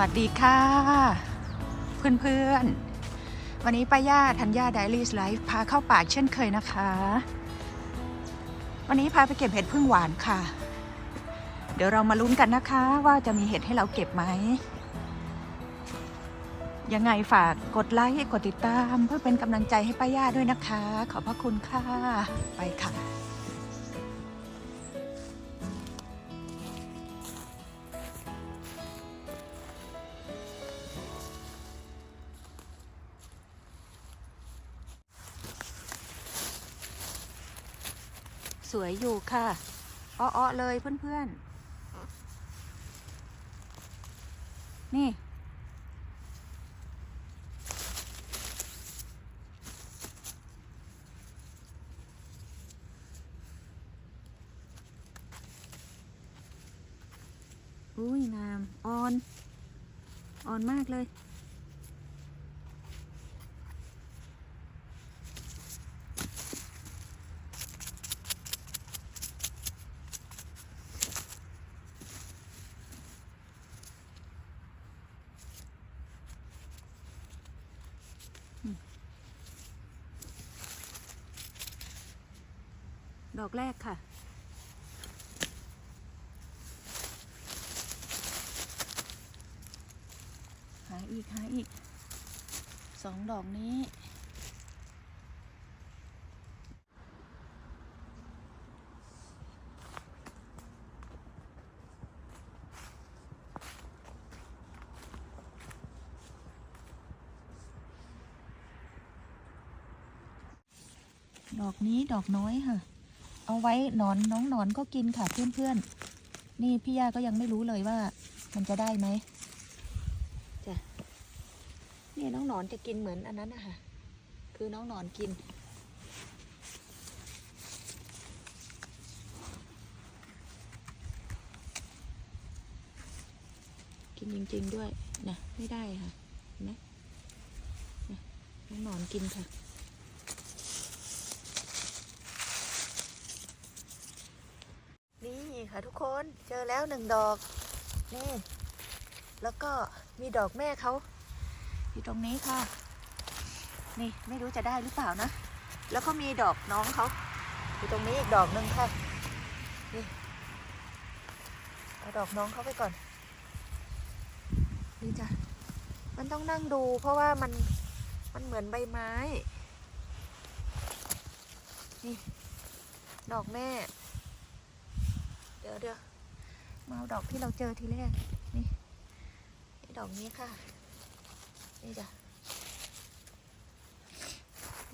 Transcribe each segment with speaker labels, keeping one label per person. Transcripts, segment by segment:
Speaker 1: วัสดีค่ะ เพื่อนๆ วันนี้ป้าย่าธัญญาไดรี่ไลฟ์พาเข้าป่าเช่นเคยนะคะ วันนี้พาไปเก็บเห็ดพึ่งหวานค่ะ เดี๋ยวเรามาลุ้นกันนะคะว่าจะมีเห็ดให้เราเก็บไหม ยังไงฝากกดไลค์กดติดตาม เพื่อเป็นกำลังใจให้ป้าย่าด้วยนะคะ ขอบพระคุณค่ะ ไปค่ะ สวยอยู่ค่ะอ้อๆเลยเพื่อนๆ นี่ อุ้ยงาม อ่อน อ่อนมากเลย ดอกแรกค่ะ หาอีก หาอีก สองดอกนี้ ดอกนี้ดอกน้อยค่ะ เอาไว้หนอนน้องหนอนก็กินค่ะเพื่อนๆ นี่พี่ย่าก็ยังไม่รู้เลยว่า มันจะได้ไหมจ้ะนี่น้องหนอนจะกินเหมือนอันนั้นนะคะคือน้องหนอนกิน กินจริงๆด้วยนะไม่ได้ค่ะนไหมนะน้องหนอนกินค่ะ นี่ค่ะ ทุกคนเจอแล้วหนึ่งดอก นี่ แล้วก็มีดอกแม่เขาอยู่ตรงนี้ค่ะ นี่ไม่รู้จะได้หรือเปล่านะ แล้วก็มีดอกน้องเขาอยู่ตรงนี้อีกดอกหนึ่งค่ะนี่เอาดอกน้องเขาไปก่อนนี่จ้ะมันต้องนั่งดูเพราะว่ามันมันเหมือนใบไม้ นี่ ดอกแม่ ดี๋ยวเดี๋ยวมาเอาดอกที่เราเจอทีแรกนี่นี่ดอกนี้ค่ะ นี่จ้ะ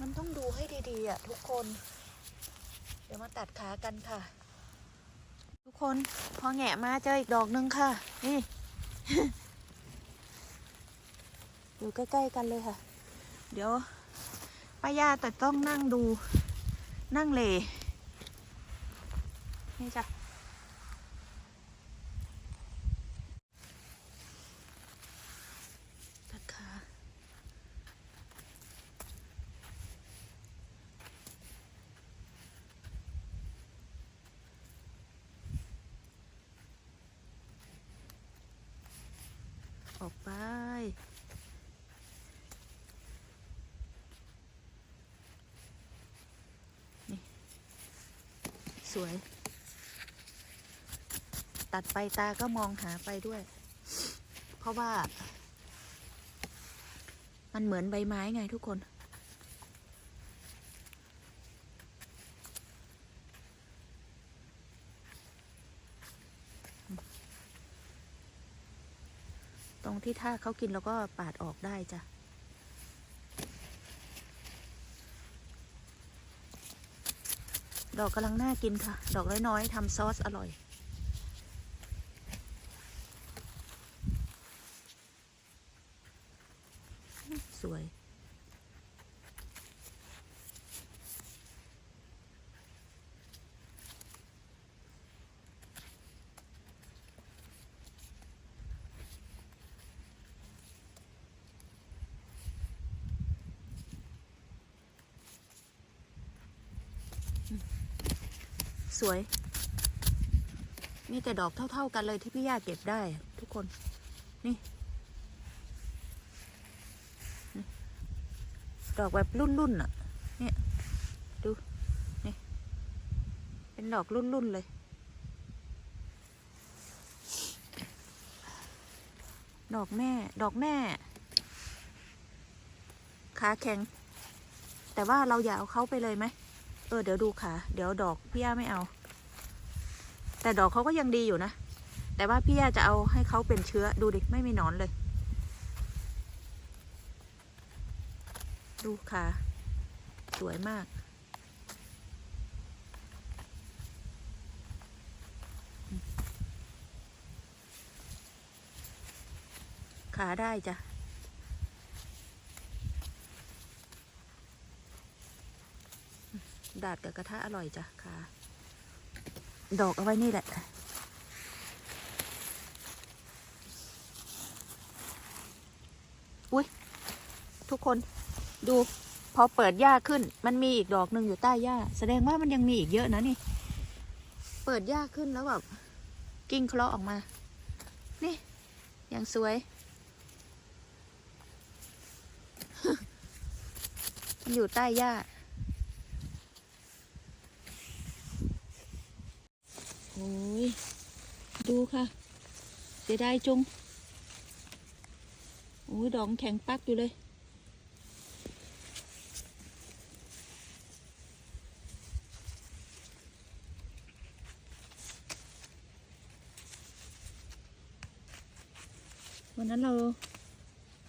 Speaker 1: มันต้องดูให้ดีๆอะทุกคน เดี๋ยวมาตัดขากันค่ะ ทุกคนพอแงะมาเจออีกดอกหนึงค่ะ นี่อยู่ใกล้ ๆ กันเลยค่ะ เดี๋ยวป้าย่าแต่ต้องนั่งดูนั่งเลนี่จ้ะ ตัดขาออกไป นี่ สวย ตัดไปตาก็มองหาไปด้วย เพราะว่า มันเหมือนใบไม้ไงทุกคน ตรงที่ถ้าเขากินเราก็ปาดออกได้จ้ะ ดอกกำลังน่ากินค่ะ ดอกน้อยๆทำซอสอร่อย สวย ส วย มีแต่ดอกเท่า ๆกันเลยที่พี่ย่าเก็บได้ ทุกคนนี่นี่ ดอกแบบรุ่นๆอะ เนี่ย ดู นี่ เป็นดอกรุ่นๆเลย ดอกแม่ ดอกแม่ ขาแข็ง แต่ว่าเราอย่าเอาเขาไปเลยไหมเออเดี๋ยวดูขา เดี๋ยวดอกพี่ย่าไม่เอา แต่ดอกเขาก็ยังดีอยู่นะ แต่ว่าพี่ย่าจะเอาให้เขาเป็นเชื้อดูดิไม่มีหนอนเลย ดูขาสวยมาก ขาได้จ้ะดาดกับกระทะอร่อยจ้ะค่ะ ดอกเอาไว้นี่แหละ อุ้ยทุกคนดูพอเปิดหญ้าขึ้น มันมีอีกดอกหนึ่งอยู่ใต้หญ้า แสดงว่ามันยังมีอีกเยอะนะนี่ เปิดหญ้าขึ้นแล้วแบบกิ้งเคราะห์ออกมา นี่ ยังสวย มันอยู่ใต้หญ้า โอ้ย ดูค่ะ เสียดายจุงโอ้ยดอกแข็งปักอยู่เลย วันนั้นเรา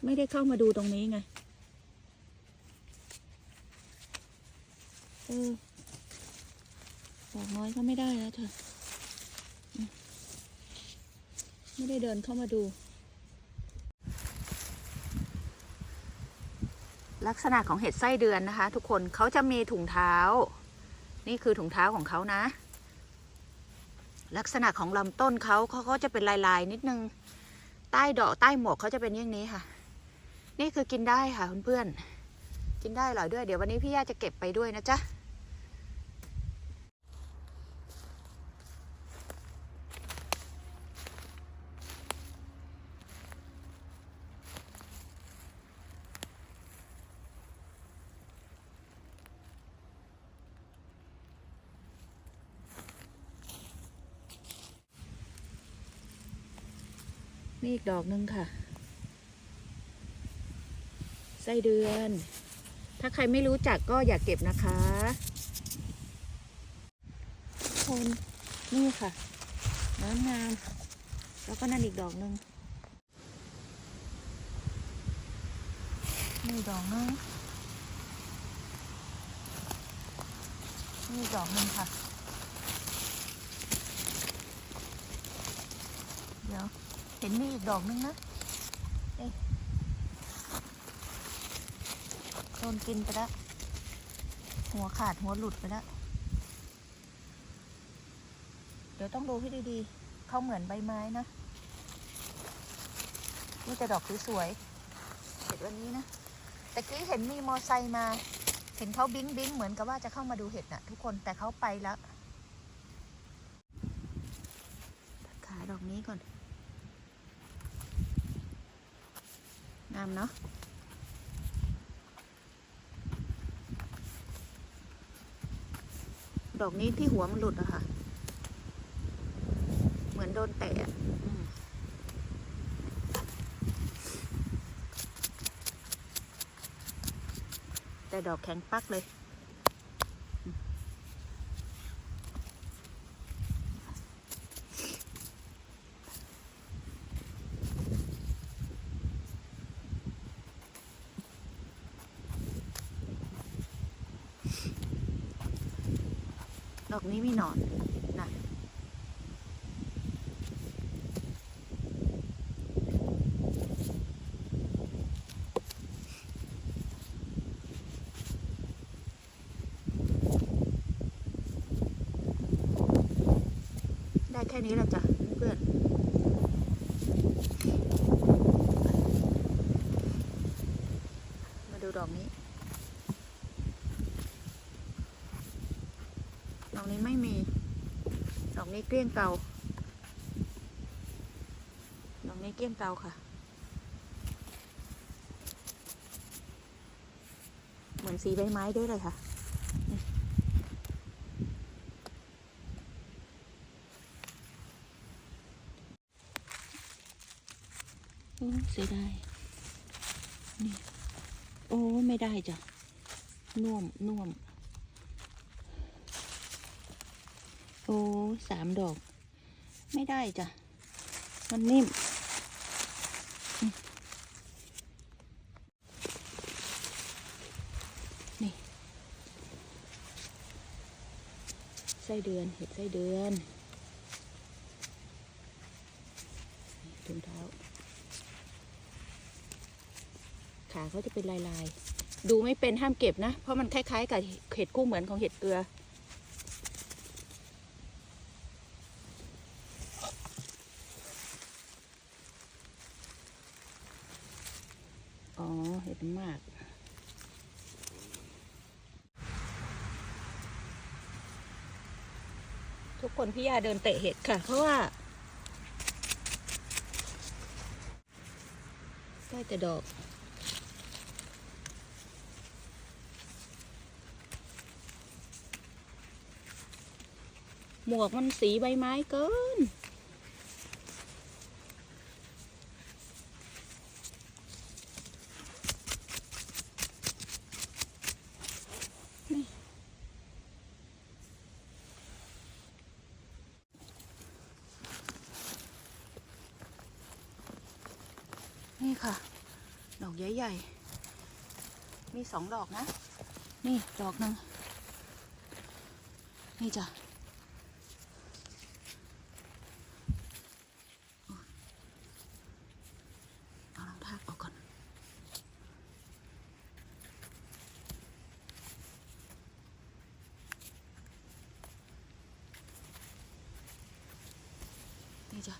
Speaker 1: ไม่ได้เข้ามาดูตรงนี้ไง เออบอกน้อยก็ไม่ได้แล้วเธอม ไม่ได้เดินเข้ามาดู ลักษณะของเห็ดไส้เดือนนะคะ ทุกคนเขาจะมีถุงเท้า นี่คือถุงเท้าของเขานะ ลักษณะของลำต้นเขาเขาก็จะเป็นลายๆ นิดนึง ใต้ดอกใต้หมวกเขาจะเป็นอย่างนี้ค่ะ นี่คือกินได้ค่ะเพื่อนๆกินได้อร่อยด้วยเดี๋ยววันนี้พี่ย่าจะเก็บไปด้วยนะจ๊ะ นี่อีกดอกหนึ่งค่ะ ไส้เดือน ถ้าใครไม่รู้จักก็อย่าเก็บนะคะคนนี่ค่ะน้ำงาม แล้วก็นั่นอีกดอกหนึ่งนี่ดอกนึงนี่ดอกหนึ่งค่ะ เดี๋ยว ห็นมีอีกดอกนึงนะโดนกินไปแล้ว หัวขาดหัวหลุดไปแล้ว เดี๋ยวต้องดูให้ดีๆ เขาเหมือนใบไม้นะ นี่จะดอกสวยๆเห็ดวันนี้นะแต่กี้เห็นมีมอไซค์มา เห็นเขาบิ้งบิ้งเหมือนกับว่าจะเข้ามาดูเห็ดน่ะ ทุกคนแต่เขาไปแล้วตัดขาดอกนี้ก่อน งามเนาะดอกนี้ที่หัวมันหลุดอะค่ะ เหมือนโดนแตะแต่ดอกแข็งปักเลย ดอกนี้มีหนอนนะได้ แค่นี้แหละจ้ะเพื่อนมาดูดอกนี้ ดอกนี้ไม่มี ดอกนี้เกลี้ยงเกลาดอกนี้เกลี้ยงเกลาค่ะ เหมือนสีใบไม้ด้วยเลยค่ะ โอ้เสียดายนี่โอ้ไม่ได้จ้ะน่วมน่วม โอ้สามดอก ไม่ได้จ้ะ มันนิ่ม นี่ไส้เดือนเห็ดไส้เดือนนี่ถุงเท้า ขาเขาจะเป็นลายๆ ดูไม่เป็นห้ามเก็บนะ เพราะมันคล้ายๆ กับเห็ดกู้เหมือนของเห็ดเกลือ อ๋อ เห็ดมากทุกคนพี่ยาเดินเตะเห็ดค่ะ เพราะว่าได้แต่ดอก หมวกมันสีใบไม้เกินนี่นี่ค่ะ ดอกใหญ่ๆ มีสองดอกนะ นี่ ดอกหนึ่งนี่จ้ะ เอารองเท้าออกก่อน นี่จ้ะ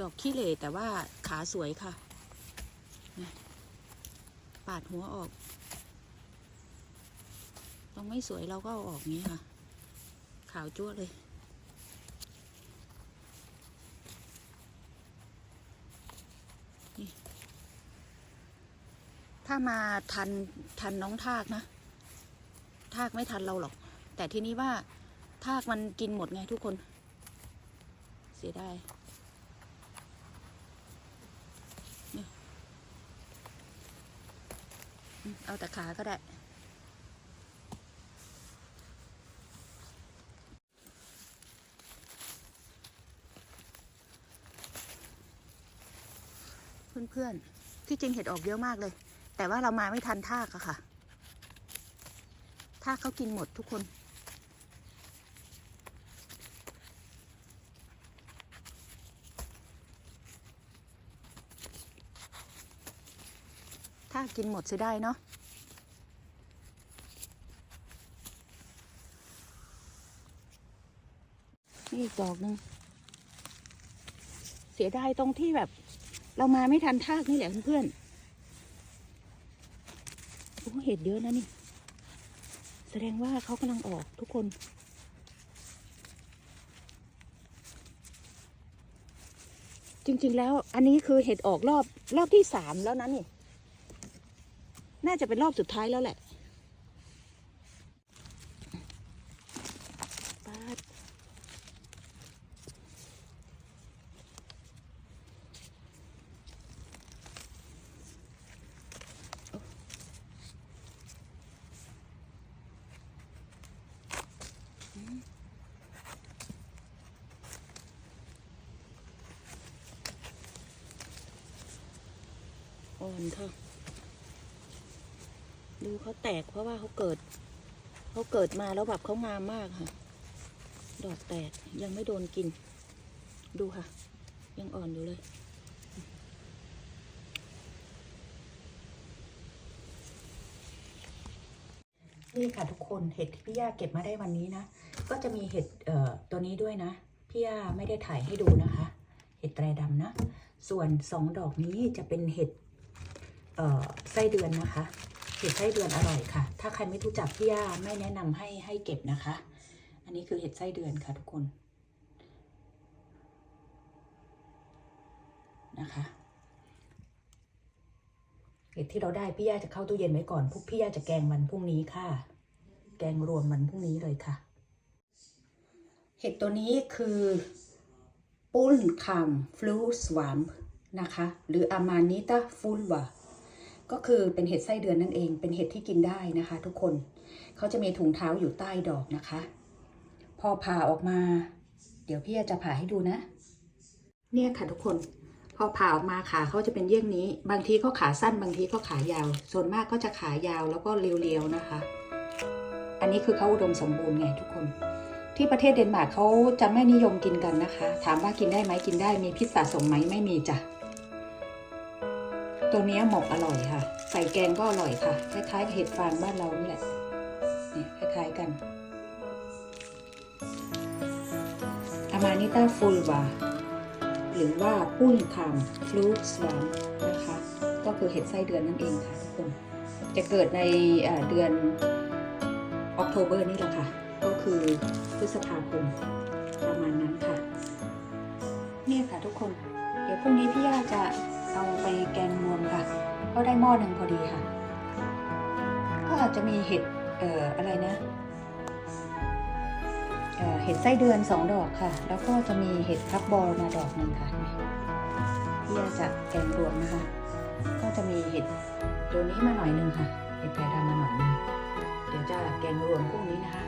Speaker 1: ดอกขี้เหร่แต่ว่าขาสวยค่ะ ปาดหัวออกต้องไม่สวยเราก็เอาออกนี้ค่ะ ขาวจั่วเลย นี่ ถ้า มาทันทันน้องทากนะ ทากไม่ทันเราหรอก แต่ทีนี้ว่าทากมันกินหมดไงทุกคน เสียดายเอาแต่ขาก็ได้ เพื่อนๆ ที่จริงเห็ดออกเยอะมากเลย แต่ว่าเรามาไม่ทันทากอะค่ะ ทากเขากินหมดทุกคน ทากกินหมดเสียได้เนาะนี่อีกดอกหนึ่งเสียดายตรงที่แบบ เรามาไม่ทันทากนี่แหละเพื่อนๆ ผมเห็ดเยอะนะนี่ แสดงว่าเขากำลังออกทุกคนจริง ๆ แล้วอันนี้คือเห็ดออกรอบรอบที่สามแล้วนะนี่ น่าจะเป็นรอบสุดท้ายแล้วแหละปาด อ่อนค่ะดูเขาแตกเพราะว่าเขาเกิดเขาเกิดมาแล้วแบบเขางามมากค่ะ ดอกแตกยังไม่โดนกิน ดูค่ะ ยังอ่อนอยู่เลยนี่ค่ะทุกคนเห็ดที่พี่ย่าเก็บมาได้วันนี้นะ ก็จะมีเห็ดตัวนี้ด้วยนะพี่ย่าไม่ได้ถ่ายให้ดูนะคะ เห็ดแตรดำนะ ส่วนสองดอกนี้จะเป็นเห็ด ไส้เดือนนะคะเห็ดไส้เดือนอร่อยค่ะ ถ้าใครไม่รู้จักพี่ย่าไม่แนะนำให้ให้เก็บนะคะ อันนี้คือเห็ดไส้เดือนค่ะทุกคนนะคะเห็ดที่เราได้พี่ย่าจะเข้าตู้เย็นไว้ก่อนพวกพี่ย่าจะแกงวันพรุ่งนี้ค่ะ แกงรวมวันพรุ่งนี้เลยค่ะ เห็ดตัวนี้คือปุ้นคำฟลูสวามนะคะ หรืออามานิตาฟูลวา ก็คือเป็นเห็ดไส้เดือนนั่นเอง เป็นเห็ดที่กินได้นะคะ ทุกคนเขาจะมีถุงเท้าอยู่ใต้ดอกนะคะ พอผ่าออกมา เดี๋ยวพี่จะผ่าให้ดูนะ เนี่ยค่ะทุกคน พอผ่าออกมาขาเขาจะเป็นเยี่ยงนี้ บางทีก็ขาสั้นบางทีก็ขายาว ส่วนมากก็จะขายาวแล้วก็เรียวๆนะคะ อันนี้คือเขาอุดมสมบูรณ์ไงทุกคน ที่ประเทศเดนมาร์กเขาจะไม่นิยมกินกันนะคะ ถามว่ากินได้ไหมกินได้มีพิษสะสมไหมไม่มีจ้ะ ตัวนี้หมกอร่อยค่ะ ใส่แกงก็อร่อยค่ะ คล้ายๆกับเห็ดฟางบ้านเรานี่แหละเนี่ยคล้ายๆกันอามานิต้าฟูลวาหรือว่าปุ้นคามฟลูสวามนะคะ ก็คือเห็ดไส้เดือนนั่นเองค่ะทุกคนจะเกิดในเอ่อเดือนออกโทเบอร์นี่แหละค่ะ ก็คือพฤษภาคมประมาณนั้นค่ะ เนี่ยค่ะทุกคน เดี๋ยวพรุ่งนี้พี่ย่าจะ เอาไปแกงรวมค่ะ ก็ได้หม้อหนึ่งพอดีค่ะ ก็อาจจะมีเห็ดเอ่ออะไรนะเอ่อเห็ดไส้เดือนสองดอกค่ะ แล้วก็จะมีเห็ดพับบอลมาดอกหนึ่งค่ะพี่จะแกงรวมนะคะ ก็จะมีเห็ดตัวนี้มาหน่อยหนึงค่ะ เห็ดแพรดำมาหน่อยหนึงเดี๋ยวจะแกงรวมพวกนี้นะคะ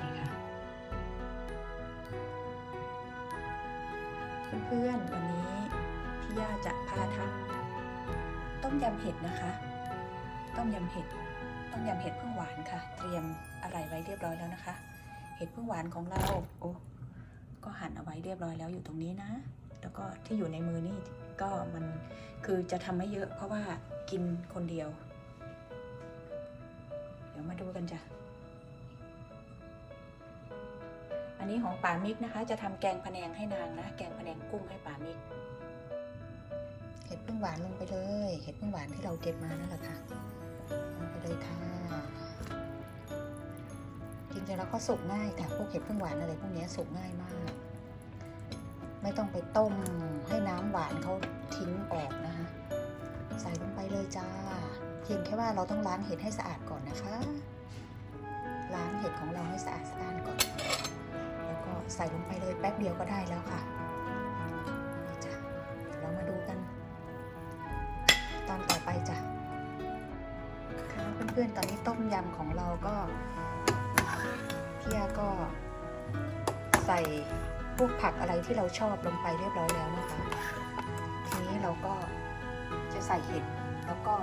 Speaker 1: นี่ค่ะเพื่อนๆวัน นี้พี่ย่าจะพาทำต้มยำเห็ดนะคะ ต้มยำเห็ด ต้มยำเห็ดพึ่งหวานค่ะ เตรียมอะไรไว้เรียบร้อยแล้วนะคะ เห็ดพึ่งหวานของเราโอ้ก็หั่นเอาไว้เรียบร้อยแล้วอยู่ตรงนี้นะ แล้วก็ที่อยู่ในมือนี่ก็มันคือจะทำไม่เยอะ เพราะว่ากินคนเดียว เดี๋ยวมาดูกันจ้ะอันนี้ของป่ามิกนะคะ จะทำแกงพะแนงให้นางนะ แกงพะแนงกุ้งให้ป่ามิก ดพึ่งหวานลงไปเลย เห็ดพึ่งหวานที่เราเก็บมานั่นแหละค่ะลงไปเลยค่ะจริงๆแล้วก็สุกง่ายค่ะพวกเห็ดพึ่งหวานอะไรพวกนี้สุกง่ายมาก ไม่ต้องไปต้มให้น้ำหวานเขาทิ้งออกนะคะใส่ลงไปเลยจ้า เพียงแค่ว่าเราต้องล้างเห็ดให้สะอาดก่อนนะคะ ล้างเห็ดของเราให้สะอาดสะอ้าดก่อน แล้วก็ใส่ลงไปเลยแป๊บเดียวก็ได้แล้วค่ะ เพื่อนๆ ตอนนี้ต้มยำของเราก็พี่ยาก็ใส่พวกผักอะไรที่เราชอบลงไปเรียบร้อยแล้วนะคะ ทีนี้เราก็จะใส่เห็ดแล้วก็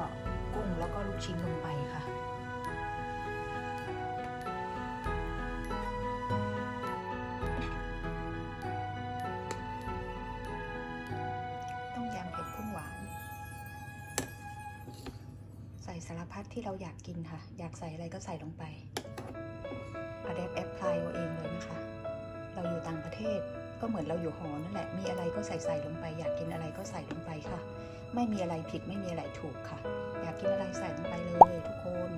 Speaker 1: กุ้งแล้วก็ลูกชิ้นลงไปค่ะินค่ะ อยากใส่อะไรก็ใส่ลงไปอะแดปแอปพลายเอาเองเลยนะคะ เราอยู่ต่างประเทศก็เหมือนเราอยู่หอนั่นแหละ มีอะไรก็ใส่ใส่ลงไป อยากกินอะไรก็ใส่ลงไปค่ะ ไม่มีอะไรผิดไม่มีอะไรถูกค่ะ อยากกินอะไรใส่ลงไปเลยทุกคน